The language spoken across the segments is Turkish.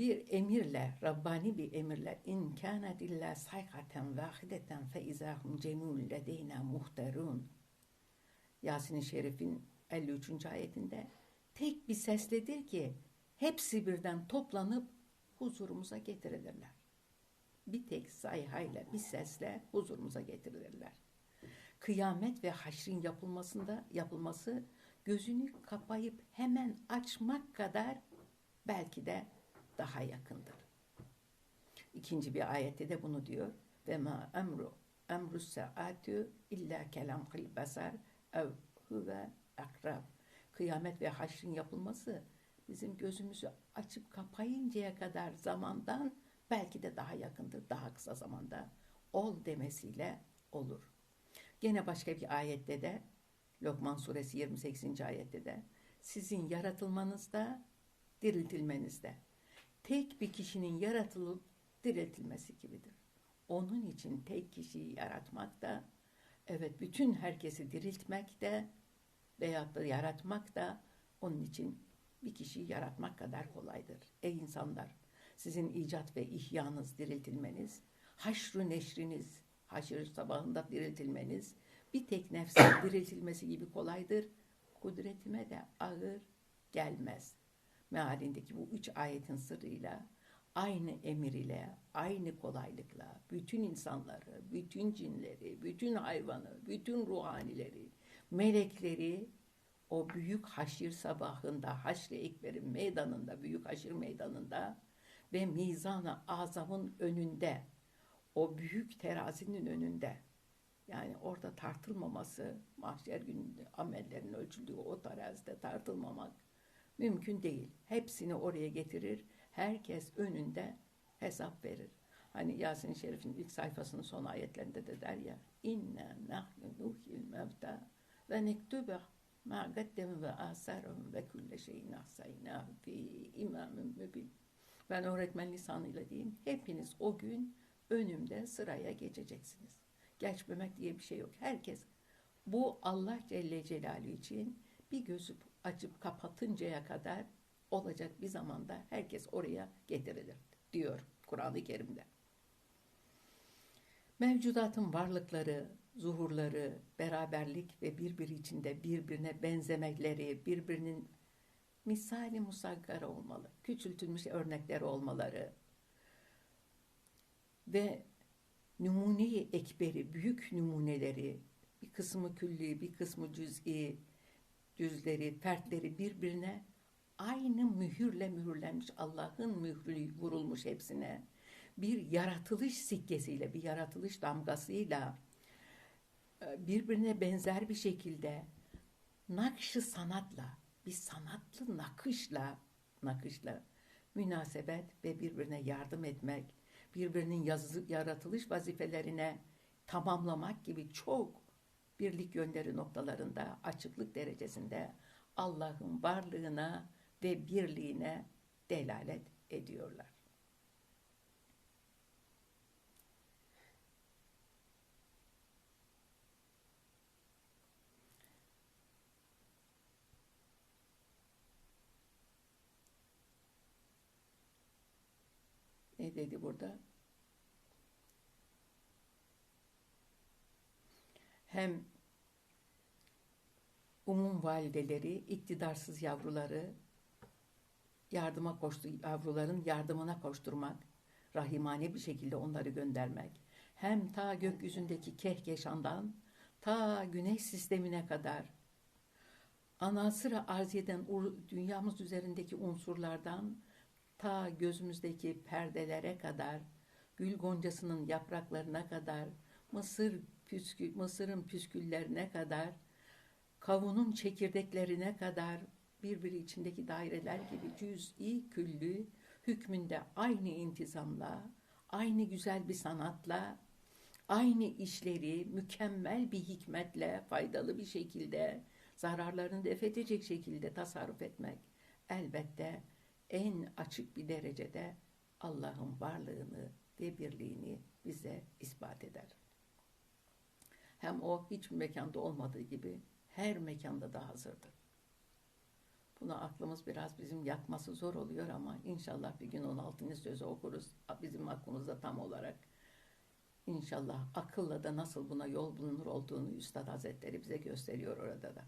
bir emirle, Rabbani bir emirle in kânet illa sayhaten vâhideten fe izâhum cemûn ledeyna muhterûn Yasin-i Şerif'in 53. ayetinde tek bir sesledir ki hepsi birden toplanıp huzurumuza getirilirler. Bir tek sayhayla, bir sesle huzurumuza getirilirler. Kıyamet ve haşrin yapılmasında yapılması gözünü kapayıp hemen açmak kadar belki de daha yakındır. İkinci bir ayette de bunu diyor. Ve ma emru emru saatü illa kelam kıl basar ev huve akrab. Kıyamet ve haşrin yapılması bizim gözümüzü açıp kapayıncaya kadar zamandan belki de daha yakındır, daha kısa zamanda ol demesiyle olur. Gene başka bir ayette de Lokman suresi 28. ayette de sizin yaratılmanızda, diriltilmenizde tek bir kişinin yaratılıp diriltilmesi gibidir. Onun için tek kişiyi yaratmak da, evet bütün herkesi diriltmek de veyahut da yaratmak da onun için bir kişiyi yaratmak kadar kolaydır. Ey insanlar, sizin icat ve ihyanız, diriltilmeniz, haşru neşriniz, haşr sabahında diriltilmeniz, bir tek nefsin diriltilmesi gibi kolaydır. Kudretime de ağır gelmez. Mealindeki bu üç ayetin sırrıyla aynı emir ile, aynı kolaylıkla bütün insanları, bütün cinleri, bütün hayvanı, bütün ruhanileri, melekleri o büyük haşir sabahında, haşr-ı ekberin meydanında, büyük haşir meydanında ve mizan-ı azamın önünde, o büyük terazinin önünde, yani orada tartılmaması, mahşer gününde amellerin ölçüldüğü o terazide tartılmamak mümkün değil. Hepsini oraya getirir, herkes önünde hesap verir. Hani Yasin Şerif'in ilk sayfasının son ayetlerinde de der ya, inna nahnu nuhil mevta ve nektube ma ve asarım ve külle şeyin ahsaynahu fi imamın mübin. Ben öğretmen lisanıyla diyeyim. Hepiniz o gün önümde sıraya geçeceksiniz. Geçmemek diye bir şey yok. Herkes bu Allah Celle Celaluhu için bir gözü açıp kapatıncaya kadar olacak bir zamanda herkes oraya getirilir diyor Kur'an-ı Kerim'de. Mevcudatın varlıkları, zuhurları, beraberlik ve birbiri içinde birbirine benzemekleri, birbirinin misali musaggara olmalı, küçültülmüş örnekleri olmaları ve numune ekberi, büyük numuneleri, bir kısmı külli, bir kısmı cüz'i, cüzleri, fertleri birbirine aynı mühürle mühürlenmiş, Allah'ın mührü vurulmuş hepsine, bir yaratılış sikkesiyle, bir yaratılış damgasıyla, e, birbirine benzer bir şekilde nakşı sanatla, bir sanatlı nakışla, nakışla münasebet ve birbirine yardım etmek, birbirinin yazı, yaratılış vazifelerine tamamlamak gibi çok birlik yönleri noktalarında, açıklık derecesinde Allah'ın varlığına ve birliğine delalet ediyorlar. Ne dedi burada? Hem umum valideleri, iktidarsız yavruları yardıma koştu, yavruların yardımına koşturmak, rahimane bir şekilde onları göndermek. Hem ta gökyüzündeki kehkeşandan ta güneş sistemine kadar ana sıra arz eden dünyamız üzerindeki unsurlardan ta gözümüzdeki perdelere kadar, gül goncasının yapraklarına kadar, mısır püskü, mısırın püsküllerine kadar, kavunun çekirdeklerine kadar birbiri içindeki daireler gibi cüz'i küllü hükmünde aynı intizamla, aynı güzel bir sanatla, aynı işleri mükemmel bir hikmetle, faydalı bir şekilde, zararlarını def edecek şekilde tasarruf etmek elbette en açık bir derecede Allah'ın varlığını ve birliğini bize ispat eder. Hem o hiç mekanda olmadığı gibi her mekanda da hazırdır. Bunu aklımız biraz bizim yakması zor oluyor ama inşallah bir gün 16. sözü okuruz. Bizim aklımızda tam olarak. İnşallah akılla da nasıl buna yol bulunur olduğunu Üstad Hazretleri bize gösteriyor orada da.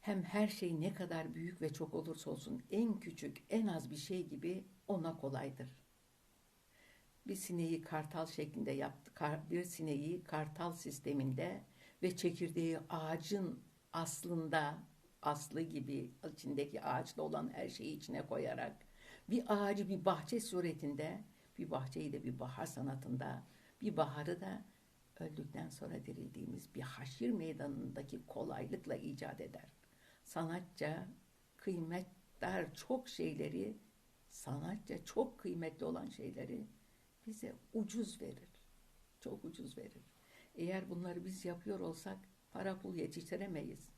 Hem her şey ne kadar büyük ve çok olursa olsun en küçük, en az bir şey gibi ona kolaydır. Bir sineği kartal şeklinde yaptı. Bir sineği kartal sisteminde ve çekirdeği ağacın aslında aslı gibi içindeki ağaçta olan her şeyi içine koyarak bir ağacı bir bahçe suretinde bir bahçeyi de bir bahar sanatında bir baharı da öldükten sonra dirildiğimiz bir haşir meydanındaki kolaylıkla icat eder. Sanatça kıymetler çok şeyleri sanatça çok kıymetli olan şeyleri bize ucuz verir. Çok ucuz verir. Eğer bunları biz yapıyor olsak para pul yetiştiremeyiz.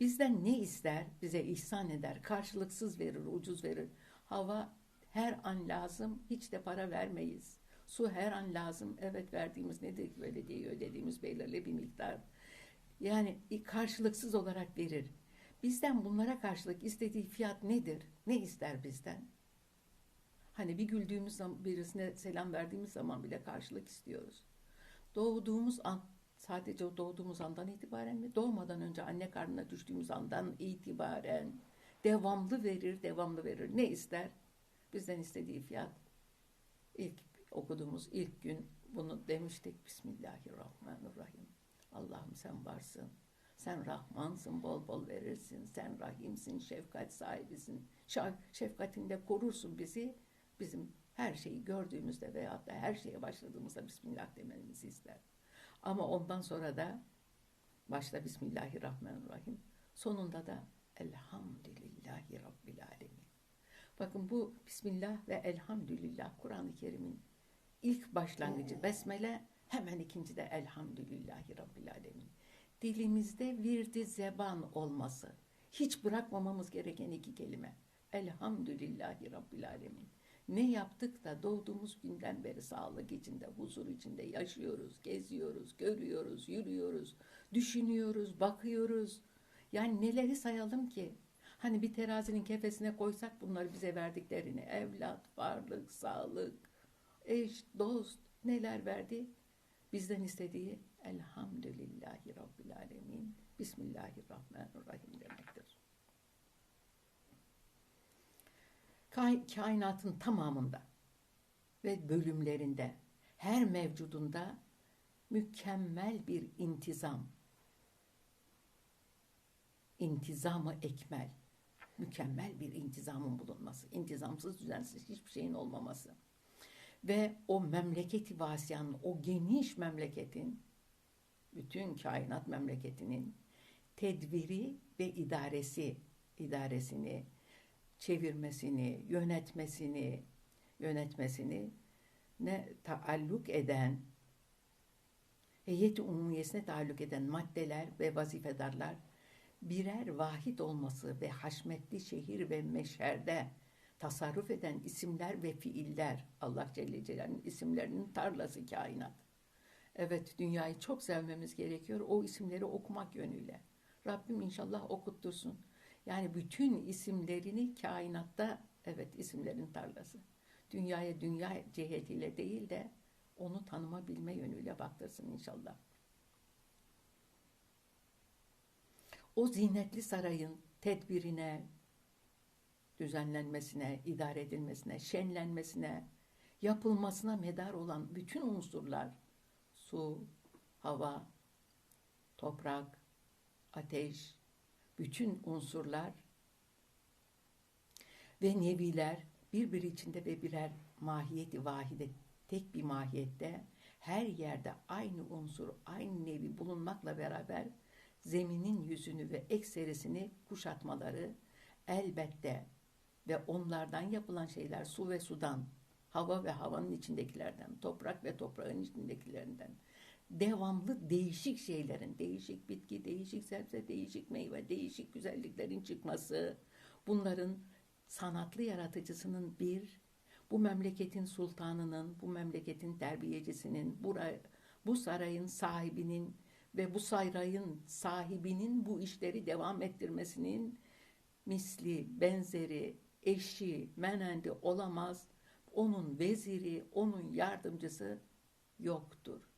Bizden ne ister? Bize ihsan eder. Karşılıksız verir, ucuz verir. Hava her an lazım, hiç de para vermeyiz. Su her an lazım. Evet verdiğimiz nedir? Belediyeyi ödediğimiz belirli bir miktar. Yani karşılıksız olarak verir. Bizden bunlara karşılık istediği fiyat nedir? Ne ister bizden? Hani bir güldüğümüz zaman birisine selam verdiğimiz zaman bile karşılık istiyoruz. Doğduğumuz an sadece o doğduğumuz andan itibaren mi? Doğmadan önce anne karnına düştüğümüz andan itibaren devamlı verir, devamlı verir. Ne ister? Bizden istediği fiyat. İlk okuduğumuz ilk gün bunu demiştik. Bismillahirrahmanirrahim. Allah'ım sen varsın. Sen Rahmansın, bol bol verirsin. Sen Rahimsin, şefkat sahibisin. Şefkatinde korursun bizi. Bizim her şeyi gördüğümüzde veyahut da her şeye başladığımızda Bismillah dememizi ister. Ama ondan sonra da başta Bismillahirrahmanirrahim. Sonunda da Elhamdülillahi Rabbil Alemin. Bakın bu Bismillah ve Elhamdülillah Kur'an-ı Kerim'in ilk başlangıcı Besmele hemen ikinci de Elhamdülillahi Rabbil Alemin. Dilimizde virdi zeban olması. Hiç bırakmamamız gereken iki kelime. Elhamdülillahi Rabbil Alemin. Ne yaptık da doğduğumuz günden beri sağlık içinde, huzur içinde yaşıyoruz, geziyoruz, görüyoruz, yürüyoruz, düşünüyoruz, bakıyoruz. Yani neleri sayalım ki? Hani bir terazinin kefesine koysak bunları bize verdiklerini, evlat, varlık, sağlık, eş, dost neler verdi? Bizden istediği Elhamdülillahi Rabbil Alemin. Bismillahirrahmanirrahim demektir. Kainatın tamamında ve bölümlerinde her mevcudunda mükemmel bir intizam, intizamı ekmel, mükemmel bir intizamın bulunması, intizamsız, düzensiz hiçbir şeyin olmaması. Ve o memleketi vasiyanın, o geniş memleketin, bütün kainat memleketinin tedbiri ve idaresi, idaresini, çevirmesini, yönetmesini, yönetmesini ne taalluk eden heyeti umumiyesine taalluk eden maddeler ve vazifedarlar birer vahid olması ve haşmetli şehir ve meşherde tasarruf eden isimler ve fiiller Allah Celle Celal'in isimlerinin tarlası kainat. Evet dünyayı çok sevmemiz gerekiyor o isimleri okumak yönüyle. Rabbim inşallah okuttursun. Yani bütün isimlerini kainatta evet isimlerin tarlası. Dünyaya dünya cihetiyle değil de onu tanıma bilme yönüyle baktırsın inşallah. O zinetli sarayın tedbirine, düzenlenmesine, idare edilmesine, şenlenmesine, yapılmasına medar olan bütün unsurlar, su, hava, toprak, ateş, bütün unsurlar ve neviler birbiri içinde ve birer mahiyeti vahide, tek bir mahiyette her yerde aynı unsur, aynı nevi bulunmakla beraber zeminin yüzünü ve ekserisini kuşatmaları elbette ve onlardan yapılan şeyler su ve sudan, hava ve havanın içindekilerden, toprak ve toprağın içindekilerinden, devamlı değişik şeylerin, değişik bitki, değişik sebze, değişik meyve, değişik güzelliklerin çıkması, bunların sanatlı yaratıcısının bir, bu memleketin sultanının, bu memleketin terbiyecisinin, bu, bu sarayın sahibinin ve bu sarayın sahibinin bu işleri devam ettirmesinin misli, benzeri, eşi, menendi olamaz. Onun veziri, onun yardımcısı yoktur.